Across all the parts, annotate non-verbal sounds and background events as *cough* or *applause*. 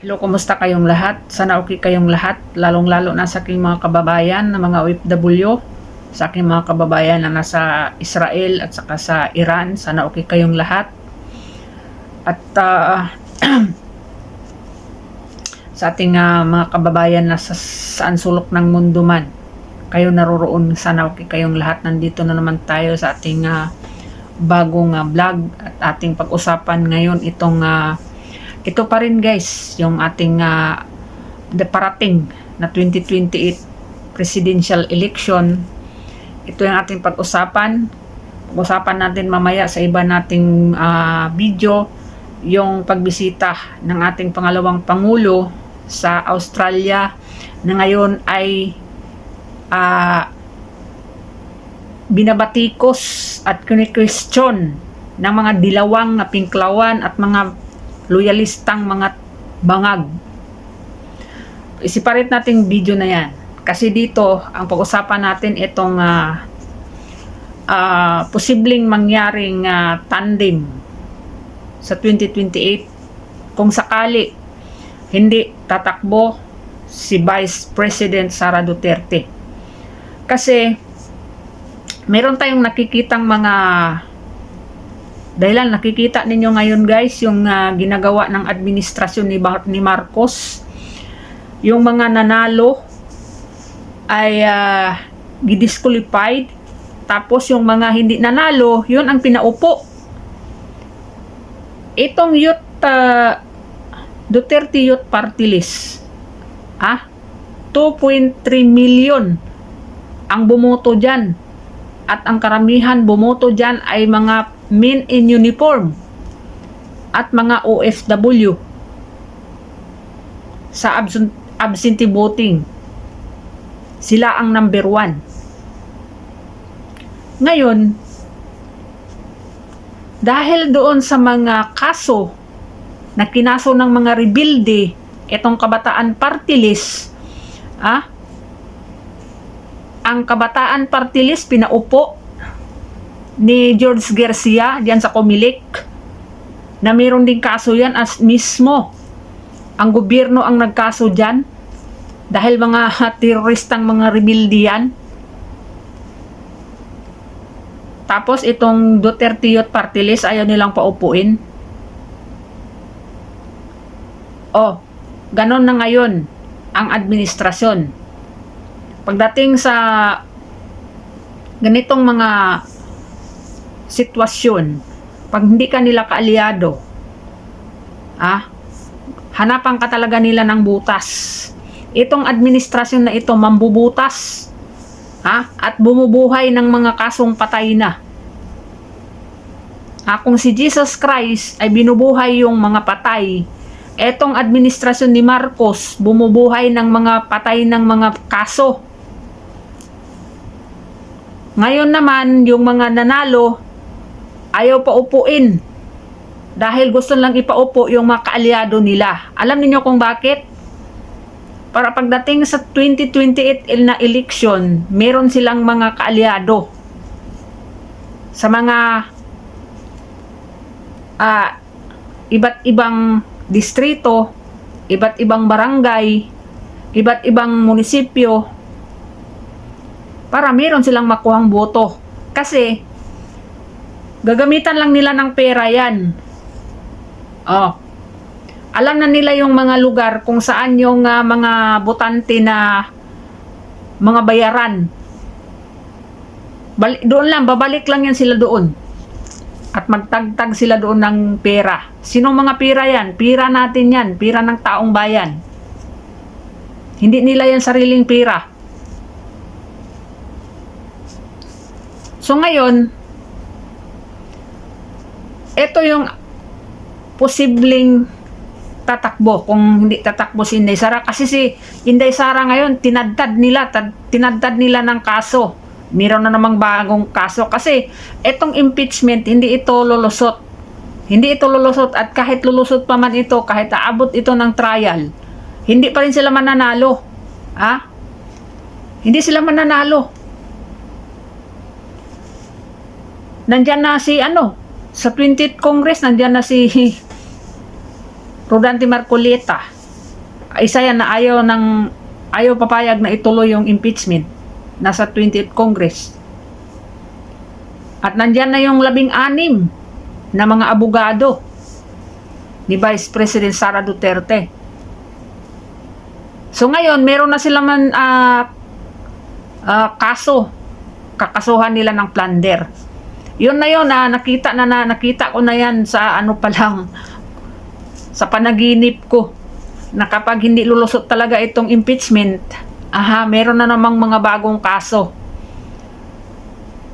Hello, kumusta kayong lahat? Sana okay kayong lahat, lalong-lalo na sa aking mga kababayan na mga OFW, sa aking mga kababayan na nasa Israel at saka sa Iran. Sana okay kayong lahat. At ah, *clears throat* sa ating ah, mga kababayan na sa saan sulok ng mundo man, kayo naroroon, sana okay kayong lahat. Nandito na naman tayo sa ating ah, bagong ah, vlog at ating pag-usapan ngayon itong ah, ito pa rin guys, yung ating uh, parating na 2028 presidential election. Ito yung ating pag-usapan. Pag-usapan natin mamaya sa iba nating ah, video yung pagbisita ng ating pangalawang pangulo sa Australia na ngayon ay ah, binabatikos at kuni-question ng mga dilawang na pinklawan at mga loyalistang mga bangag. Isiparit natin video na yan. Kasi dito, ang pag-usapan natin itong ah, ah, posibleng mangyaring ah, tandem sa 2028 kung sakali hindi tatakbo si Vice President Sara Duterte. Kasi meron tayong nakikitang mga dahilan nakikita ninyo ngayon guys yung ah, ginagawa ng administrasyon ni, Bar- ni Marcos. Yung mga nanalo ay uh, gidisqualified. Tapos yung mga hindi nanalo yun ang pinaupo. Itong youth ah, Duterte Youth Party List ah 2.3 million ang bumoto dyan. At ang karamihan bumoto dyan ay mga men in uniform at mga OFW sa absent, absentee voting. Sila ang number one. Ngayon, dahil doon sa mga kaso na kinaso ng mga rebuilde, itong kabataan party list, ah, ang kabataan party list pinaupo ni George Garcia diyan sa Comelec na mayroon din kaso yan as mismo ang gobyerno ang nagkaso diyan dahil mga teroristang mga rebelde yan tapos itong Duterte Youth Party List ayaw nilang paupuin. Oh ganon na ngayon ang administrasyon. Pagdating sa ganitong mga sitwasyon, pag hindi ka nila kaalyado, ah, hanapan ka talaga nila ng butas. Itong administrasyon na ito, mambubutas, ah, at bumubuhay ng mga kasong patay na. Ah, kung si Jesus Christ ay binubuhay yung mga patay, etong administrasyon ni Marcos bumubuhay ng mga patay ng mga kaso. Ngayon naman, yung mga nanalo, ayaw pa upuin. Dahil gusto lang ipaupo yung mga kaalyado nila. Alam niyo kung bakit? Para pagdating sa 2028 il- na election, meron silang mga kaalyado. Sa mga ah, iba't ibang distrito, iba't ibang barangay, iba't ibang munisipyo, para meron silang makuhang boto. Kasi, gagamitan lang nila ng pera yan. Oh. Alam na nila yung mga lugar kung saan yung ah, mga botante na mga bayaran. Bali- doon lang, babalik lang yan sila doon. At magtagtag sila doon ng pera. Sinong mga pera yan? Pira natin yan. Pira ng taong bayan. Hindi nila yan sariling pera. So ngayon, ito yung posibleng tatakbo kung hindi tatakbo si Inday Sara. Kasi si Inday Sara ngayon tinadtad nila tad, tinadtad nila ng kaso. Meron na namang bagong kaso. Kasi itong impeachment hindi ito lulusot. Hindi ito lulusot at kahit lulusot pa man ito kahit aabot ito ng trial hindi pa rin sila mananalo. Ha? Hindi sila mananalo. Nandyan na si ano sa 20th Congress nandyan na si Rodante Marcoleta isa yan na ayaw ng ayaw papayag na ituloy yung impeachment nasa 20th Congress. At nandyan na yung labing-anim na mga abogado ni Vice President Sara Duterte. So ngayon, meron na sila man ah, ah, kaso. Kakasuhan nila ng plunder. Yun na yun, ah, nakita na, na nakita ko na yan sa ano pa lang sa panaginip ko na kapag hindi lulusot talaga itong impeachment, aha, meron na namang mga bagong kaso.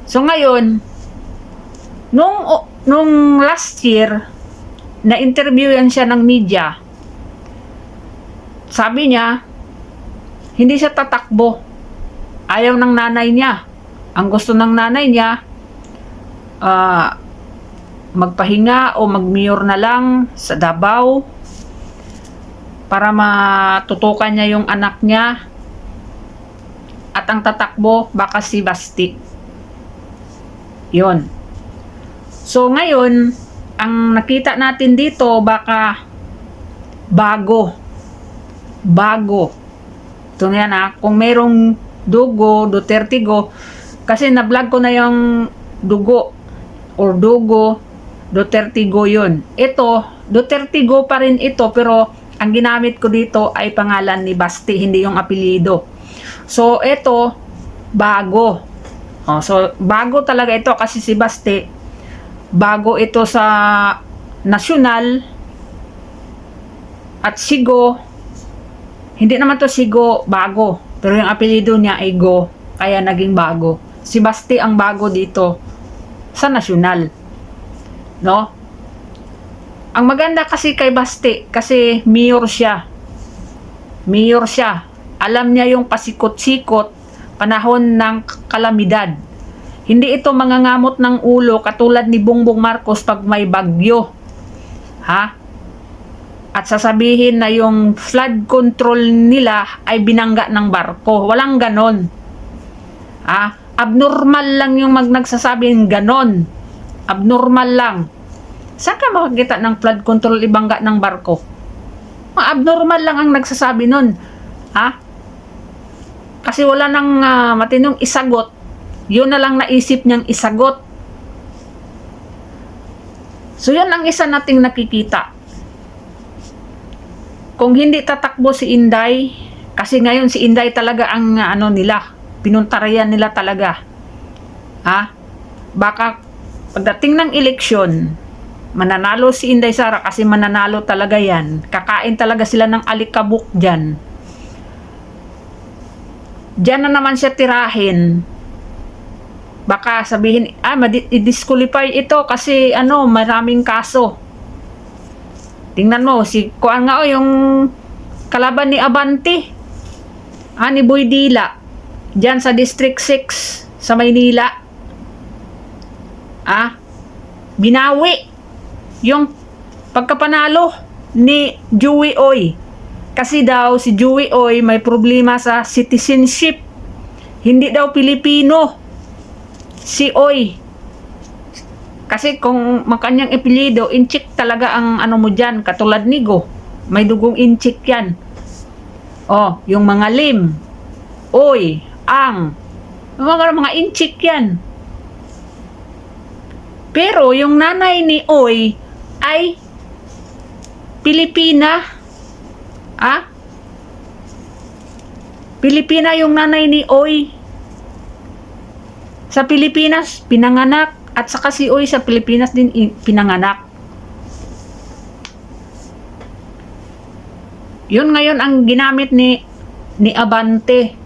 So ngayon, nung nung last year, na interview yan siya ng media. Sabi niya, hindi siya tatakbo. Ayaw ng nanay niya. Ang gusto ng nanay niya, ah, magpahinga o mag-mayor na lang sa Davao para matutukan niya yung anak niya at ang tatakbo baka si Basti. Yon. So ngayon, ang nakita natin dito baka bago. Bago. Ito yan ha. Kung merong dugo, Duterte go, kasi na-vlog ko na yung dugo or dugo, Duterte go yun. Ito, Duterte go pa rin ito pero ang ginamit ko dito ay pangalan ni Basti, hindi yung apelido. So, ito, bago. Oh, so, bago talaga ito kasi si Basti, bago ito sa nasyonal at Sigo, hindi naman to Sigo bago, pero yung apelido niya ay Go, kaya naging bago. Si Basti ang bago dito sa nasyonal. No? Ang maganda kasi kay Basti, kasi mayor siya. Mayor siya. Alam niya yung pasikot-sikot panahon ng kalamidad. Hindi ito mangangamot ng ulo katulad ni Bongbong Marcos pag may bagyo. Ha? At sasabihin na yung flood control nila ay binangga ng barko. Walang ganon. Ha? Abnormal lang yung mag nagsasabing ganon. Abnormal lang. Saan ka makakita ng flood control ibangga ng barko? Abnormal lang ang nagsasabi nun. Ha? Kasi wala nang ah, matinong isagot. Yun na lang naisip niyang isagot. So yun ang isa nating nakikita. Kung hindi tatakbo si Inday, kasi ngayon si Inday talaga ang ah, ano nila, pinuntarayan nila talaga. Ha? Baka pagdating ng eleksyon, mananalo si Inday Sara kasi mananalo talaga yan. Kakain talaga sila ng alikabok dyan. Diyan na naman siya tirahin. Baka sabihin, ah, i-disqualify ito kasi ano, maraming kaso. Tingnan mo, si kuan nga o yung kalaban ni Abanti. Ah, ni Boy Dila. Diyan sa District 6 sa Maynila. Ah, binawi yung pagkapanalo ni Joey Oy. Kasi daw si Joey Oy may problema sa citizenship. Hindi daw Pilipino si Oy. Kasi kung makanyang epilido, inchik talaga ang ano mo dyan, katulad ni Go. May dugong inchik yan. Oh, yung mga lim, oy, ang, mga, mga inchik yan. Pero yung nanay ni Oy ay Pilipina. Ah? Pilipina yung nanay ni Oy. Sa Pilipinas, pinanganak. At saka si Oy sa Pilipinas din pinanganak. Yun ngayon ang ginamit ni ni Abante.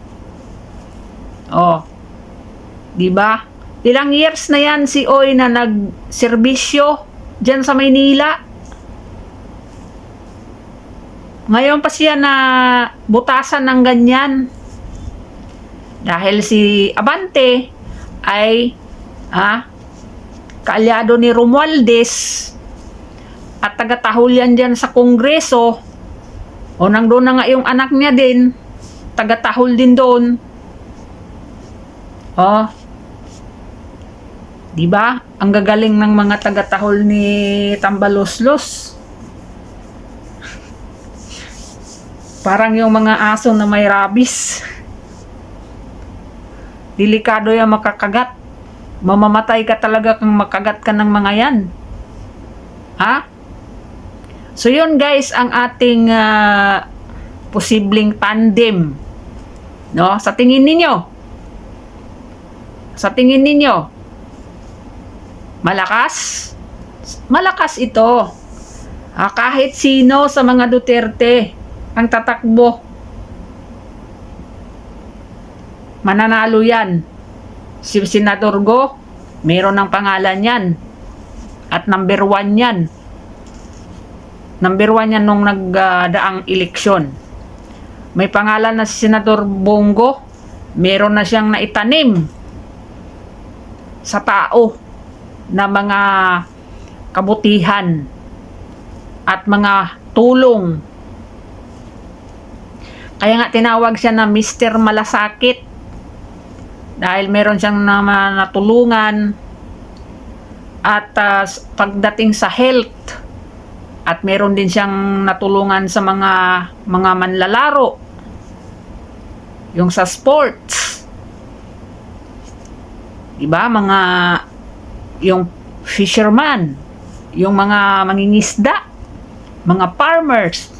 Oh. 'Di ba? Ilang years na yan si Oy na nagserbisyo diyan sa Maynila. Ngayon pa siya na butasan ng ganyan. Dahil si Abante ay ah, kaalyado ni Romualdez at taga-tahol yan dyan sa kongreso o nang doon na nga yung anak niya din taga-tahol din doon oh di ba ang gagaling ng mga taga-tahol ni Tambaloslos *laughs* Parang yung mga aso na may rabies. Delikado yung makakagat. Mamamatay ka talaga kung makagat ka ng mga yan. Ha? So yun guys, ang ating ah, posibleng tandem. No? Sa tingin ninyo? Sa tingin ninyo? Malakas? Malakas ito. Ah, kahit sino sa mga Duterte ang tatakbo. Mananalo yan. Si Senador Go, meron ng pangalan yan. At number one yan. Number one yan nung nagdaang eleksyon. May pangalan na si Senador Bongo, meron na siyang naitanim sa tao na mga kabutihan at mga tulong. Kaya nga tinawag siya na Mr. Malasakit dahil meron siyang nama natulungan at s- pagdating sa health at meron din siyang natulungan sa mga mga manlalaro yung sa sports 'di ba mga yung fisherman yung mga mangingisda mga farmers.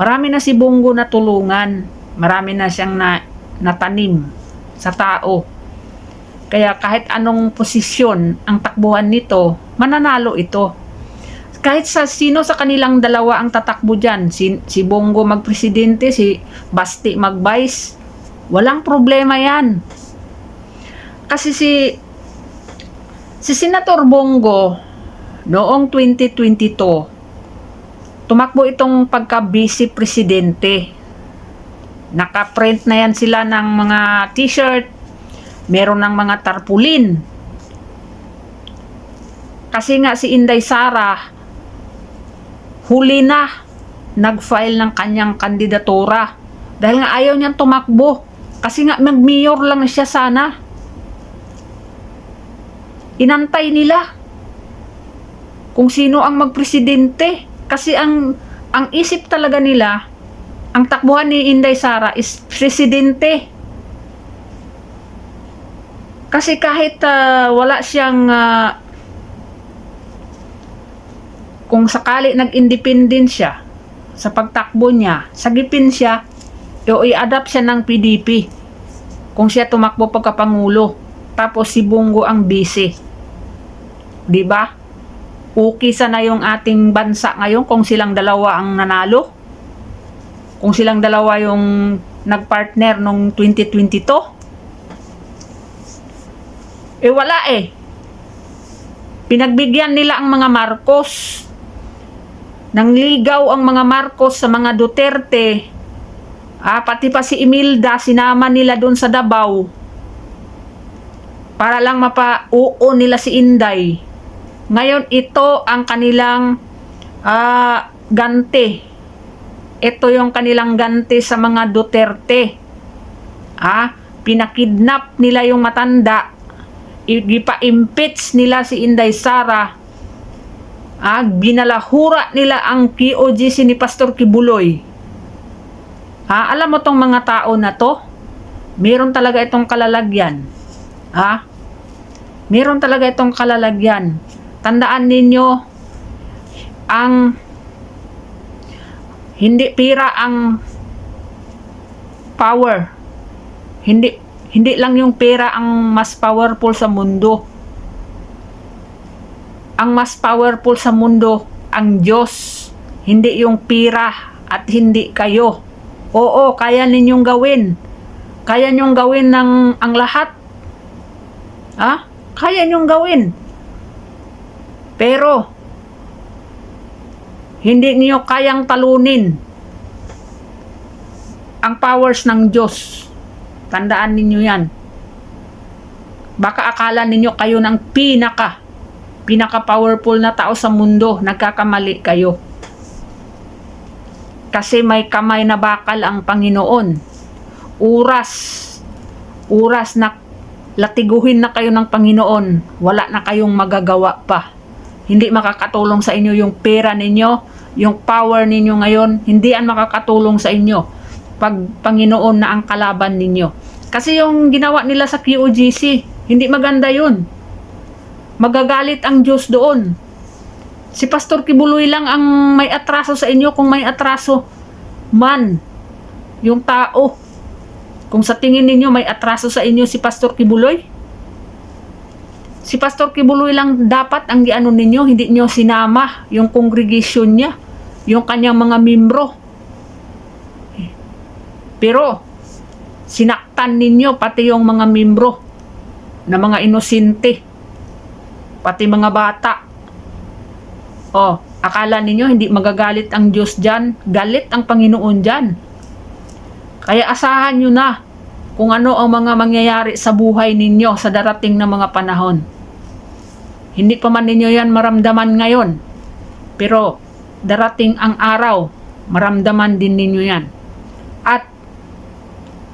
Marami na si Bongo na tulungan. Marami na siyang na, natanim sa tao. Kaya kahit anong posisyon ang takbuhan nito mananalo ito. Kahit sa sino sa kanilang dalawa ang tatakbo dyan, si, si Bongo magpresidente, si Basti mag-vice, walang problema yan. Kasi si si Senator Bongo noong 2022 tumakbo itong pagka-vice presidente. Naka-print na yan sila ng mga t-shirt, meron ng mga tarpaulin. Kasi nga si Inday Sara huli na nag-file ng kanyang kandidatura dahil nga ayaw niyang tumakbo kasi nga mag-mayor lang siya sana inantay nila kung sino ang magpresidente kasi ang ang isip talaga nila ang takbuhan ni Inday Sara is presidente kasi kahit ah, wala siyang ah, kung sakali nag-independent siya sa pagtakbo niya, sagipin siya, o i-adapt siya ng PDP. Kung siya tumakbo pagkapangulo, tapos si Bungo ang busy. 'Di ba? Okay sana yung ating bansa ngayon kung silang dalawa ang nanalo. Kung silang dalawa yung nagpartner nung 2022. Eh wala eh. Pinagbigyan nila ang mga Marcos. Nangligaw ang mga Marcos sa mga Duterte. Ah, pati pa si Imelda, sinama nila doon sa Davao. Para lang mapa-uo nila si Inday. Ngayon, ito ang kanilang ah, ganti. Ito yung kanilang ganti sa mga Duterte. Ah, pinakidnap nila yung matanda. Ipa-impeach nila si Inday Sara ah, binalahura nila ang POGC ni Pastor Kibuloy. Ha, alam mo tong mga tao na to? Meron talaga itong kalalagyan. Ha? Meron talaga itong kalalagyan. Tandaan ninyo, ang hindi pira ang power. Hindi hindi lang yung pera ang mas powerful sa mundo ang mas powerful sa mundo ang Diyos, hindi yung pira at hindi kayo. Oo, kaya ninyong gawin. Kaya ninyong gawin ng ang lahat. Ha? Kaya ninyong gawin. Pero hindi niyo kayang talunin ang powers ng Diyos. Tandaan ninyo yan. Baka akala ninyo kayo ng pinaka pinaka-powerful na tao sa mundo, nagkakamali kayo. Kasi may kamay na bakal ang Panginoon. Uras, uras na latiguhin na kayo ng Panginoon, wala na kayong magagawa pa. Hindi makakatulong sa inyo yung pera ninyo, yung power ninyo ngayon, hindi yan makakatulong sa inyo pag Panginoon na ang kalaban ninyo. Kasi yung ginawa nila sa QOGC, hindi maganda yun. Magagalit ang Diyos doon. Si Pastor Kibuloy lang ang may atraso sa inyo kung may atraso man yung tao. Kung sa tingin ninyo may atraso sa inyo si Pastor Kibuloy, si Pastor Kibuloy lang dapat ang giano ninyo, hindi nyo sinama yung congregation niya, yung kanyang mga membro. Pero, sinaktan ninyo pati yung mga membro na mga inosente, pati mga bata. Oh, akala ninyo hindi magagalit ang Diyos dyan? Galit ang Panginoon dyan. Kaya asahan nyo na kung ano ang mga mangyayari sa buhay ninyo sa darating na mga panahon. Hindi pa man ninyo yan maramdaman ngayon. Pero darating ang araw, maramdaman din ninyo yan. At,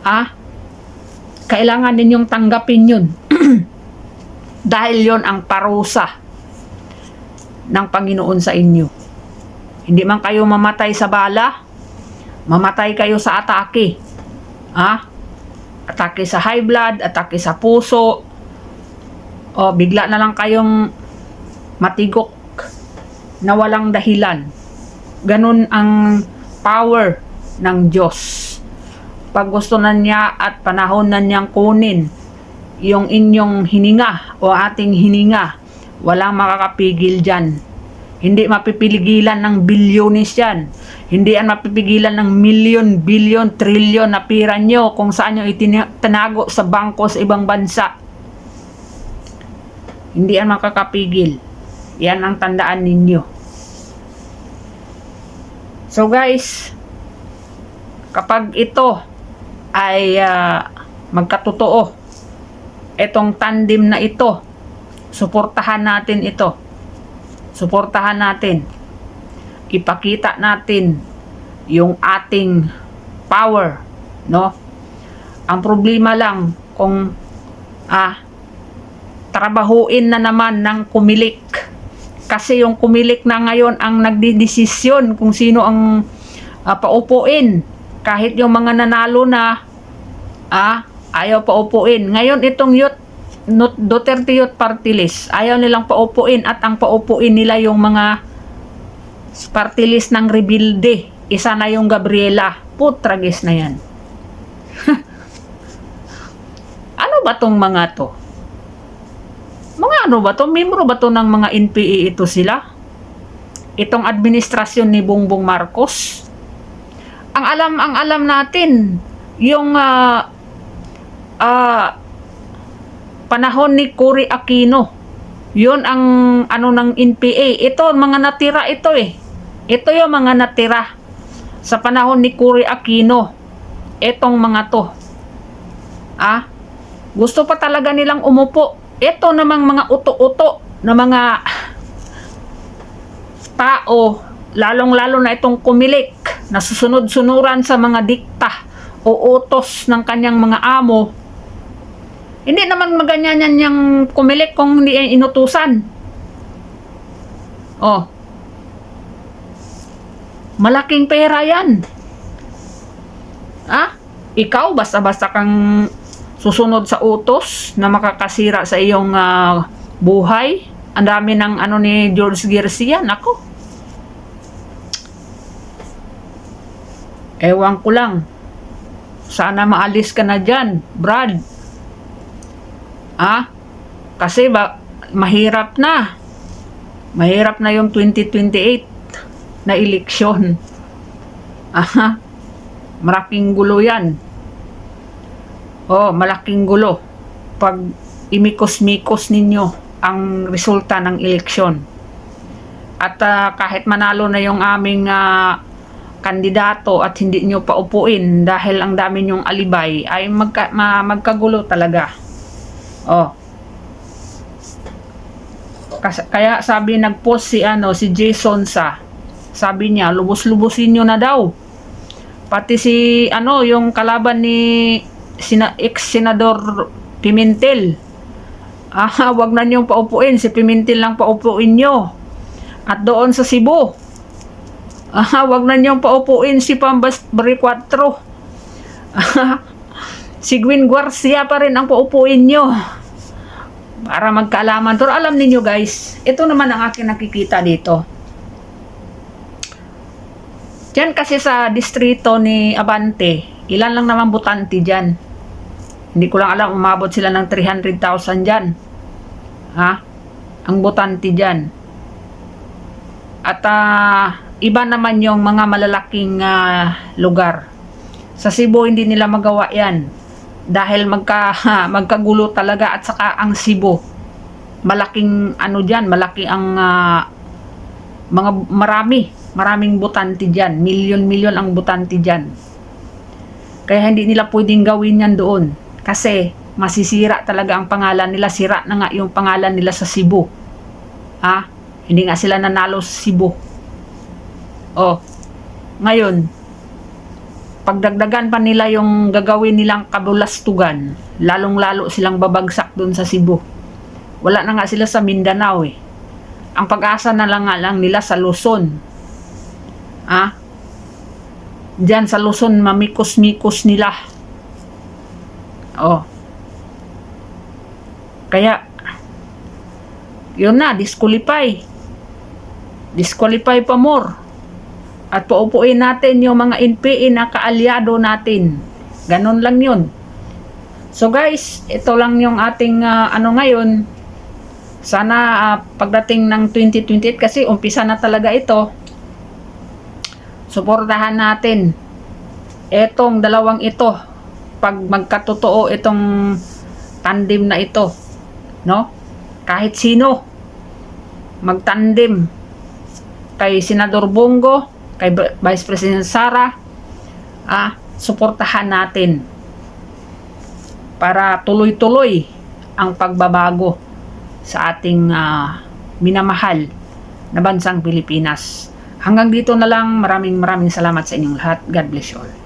ah, kailangan ninyong tanggapin yun. *clears throat* Dahil yon ang parusa ng Panginoon sa inyo. Hindi man kayo mamatay sa bala, mamatay kayo sa atake. Ah? Atake sa high blood, atake sa puso. O bigla na lang kayong matigok na walang dahilan. Ganun ang power ng Diyos. Pag gusto na niya at panahon na niyang kunin yung inyong hininga o ating hininga, walang makakapigil dyan. Hindi mapipiligilan ng bilyonis yan. Hindi yan mapipigilan ng milyon, bilyon, trilyon na pira nyo kung saan nyo itinago sa bangko sa ibang bansa. Hindi yan makakapigil. Yan ang tandaan ninyo. So guys, kapag ito ay ah, magkatotoo, itong tandem na ito, suportahan natin ito. Suportahan natin. Ipakita natin yung ating power, no? Ang problema lang kung ah trabahuin na naman ng kumilik. Kasi yung kumilik na ngayon ang nagdidesisyon kung sino ang ah, paupuin. Kahit yung mga nanalo na ah, ayaw paupuin. Ngayon itong youth Duterte Youth Party List. Ayaw nilang paupuin at ang paupuin nila yung mga party list ng Rebilde. Isa na yung Gabriela. Putragis na yan. *laughs* ano ba tong mga to? Mga ano ba to? Membro ba to ng mga NPA ito sila? Itong administrasyon ni Bongbong Marcos? Ang alam, ang alam natin, yung ah ah, panahon ni Cory Aquino. Yun ang ano ng NPA. Ito, mga natira ito eh. Ito yung mga natira sa panahon ni Cory Aquino. Etong mga to. Ah, gusto pa talaga nilang umupo. Ito namang mga uto-uto na mga tao, lalong-lalo na itong kumilik, na susunod-sunuran sa mga dikta o utos ng kanyang mga amo, hindi naman maganyan yan yung kumilik kung hindi inutusan. Oh. Malaking pera yan. Ah? Ikaw, basta-basta kang susunod sa utos na makakasira sa iyong ah, buhay. Ang dami ng ano ni George Garcia. Nako. Ewan ko lang. Sana maalis ka na dyan, Brad. Ah? Kasi ba, mahirap na. Mahirap na yung 2028 na eleksyon. Aha. Malaking gulo yan. Oh, malaking gulo. Pag imikos-mikos ninyo ang resulta ng eleksyon. At ah, kahit manalo na yung aming ah, kandidato at hindi nyo paupuin dahil ang dami nyong alibay ay magka, ma, magkagulo talaga. Oh. Kaya sabi nag-post si ano si Jason sa sabi niya lubos-lubosin nyo na daw. Pati si ano yung kalaban ni sina, ex-senador Pimentel. *laughs* Ah, wag na niyong paupuin. Si Pimentel lang paupuin nyo. At doon sa Cebu, *laughs* Ah, wag na niyong paupuin si Pambas Baricatro. *laughs* si Gwen Garcia pa rin ang paupuin niyo. Para magkaalaman. Pero alam niyo guys, ito naman ang aking nakikita dito. Diyan kasi sa distrito ni Abante, ilan lang naman butante dyan. Hindi ko lang alam, umabot sila ng 300,000 dyan. Ha? Ang butante dyan. At ah, iba naman yung mga malalaking ah, lugar. Sa Cebu hindi nila magawa 'yan dahil magka magkagulo talaga at saka ang Cebu malaking ano diyan, malaki ang ah, mga marami, maraming butante diyan, milyon-milyon ang butante diyan. Kaya hindi nila pwedeng gawin 'yan doon kasi masisira talaga ang pangalan nila, sira na nga yung pangalan nila sa Cebu. Ha? Hindi nga sila nanalo sa Cebu. Oh. Ngayon, pagdagdagan pa nila yung gagawin nilang kabulastugan, lalong-lalo silang babagsak doon sa Cebu. Wala na nga sila sa Mindanao eh. Ang pag-asa na lang nga lang nila sa Luzon. Ah? Diyan sa Luzon, mamikos-mikos nila. Oh. Kaya, yun na, disqualify. Disqualify pa more. At paupuin natin yung mga NPA na kaalyado natin. Ganon lang yun. So guys, ito lang yung ating ah, ano ngayon. Sana ah, pagdating ng 2028 kasi umpisa na talaga ito. Suportahan natin etong dalawang ito pag magkatotoo itong tandem na ito. No? Kahit sino magtandem kay Senador Bongo, kay Vice President Sara, ah, suportahan natin para tuloy-tuloy ang pagbabago sa ating ah, minamahal na bansang Pilipinas. Hanggang dito na lang, maraming maraming salamat sa inyong lahat. God bless you all.